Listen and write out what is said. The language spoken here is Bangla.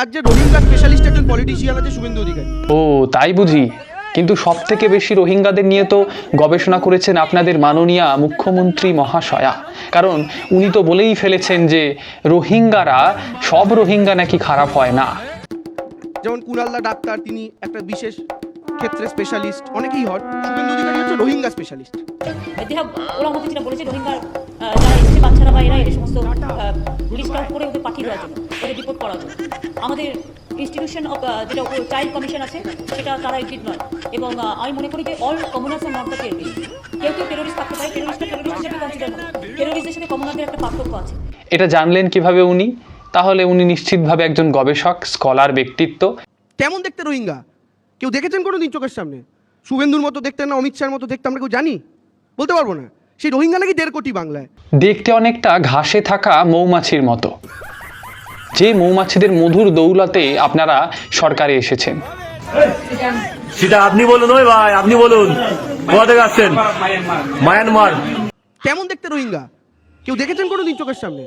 রাজ্যে রোহিঙ্গা স্পেশালিস্ট একজন পলিটিশিয়ান আছে শুভেন্দু অধিকারী। ও তাই বুঝি। কিন্তু সব থেকে বেশি রোহিঙ্গাদের নিয়ে তো গবেষণা করেছেন আপনাদের মাননীয়া মুখ্যমন্ত্রী মহাশয়া। কারণ উনি তো বলেই ফেলেছেন যে রোহিঙ্গারা সব রোহিঙ্গা নাকি খারাপ হয় না। যেমন কুনাল্লা ডাক্তার তিনি একটা বিশেষ ক্ষেত্রে স্পেশালিস্ট অনেকেই হন। শুভেন্দু অধিকারী হচ্ছে রোহিঙ্গা স্পেশালিস্ট ওরা আমাদের যেটা বলেছে রোহিঙ্গা রিপোর্ট জন্য আমাদের ইনস্টিটিউশন অফ যেটা চাইল্ড কমিশন আছে সেটা তারা এক্সিট নয়। এবং আমি মনে করি যে all commoners are not the terrorist কেউ কেউ টেরোরিস্ট থাকতে পারে টেরোরিস্টটা টেরোরিস্ট হিসেবে কনসিডার হবে টেরোরিস্টের সাথে কমনারদের একটা পার্থক্য আছে। এটা জানলেন কীভাবে উনি? তাহলে উনি নিশ্চিতভাবে একজন গবেষক স্কলার ব্যক্তিত্ব। কেমন দেখতে রোহিঙ্গা? কেউ দেখেছেন কোনো দিন চোখের সামনে? শুভেন্দুর মতো দেখতে না অমিত শাহের মতো দেখতে আমরা কেউ জানি? বলতে পারব না। সেই রোহিঙ্গা নাকি দেড় কোটি বাংলায়? দেখতে অনেকটা ঘাসে থাকা মৌমাছির মতো। যে মৌমাছিদের মধুর দৌলাতে আপনারা সরকারে এসেছেন। সেটা আপনি বলুন ওই ভাই আপনি বলুন। কোথা থেকে আসছেন? মায়ানমার। কেমন দেখতে রোহিঙ্গা? কেউ দেখেছেন কোনো দিন চোখের সামনে?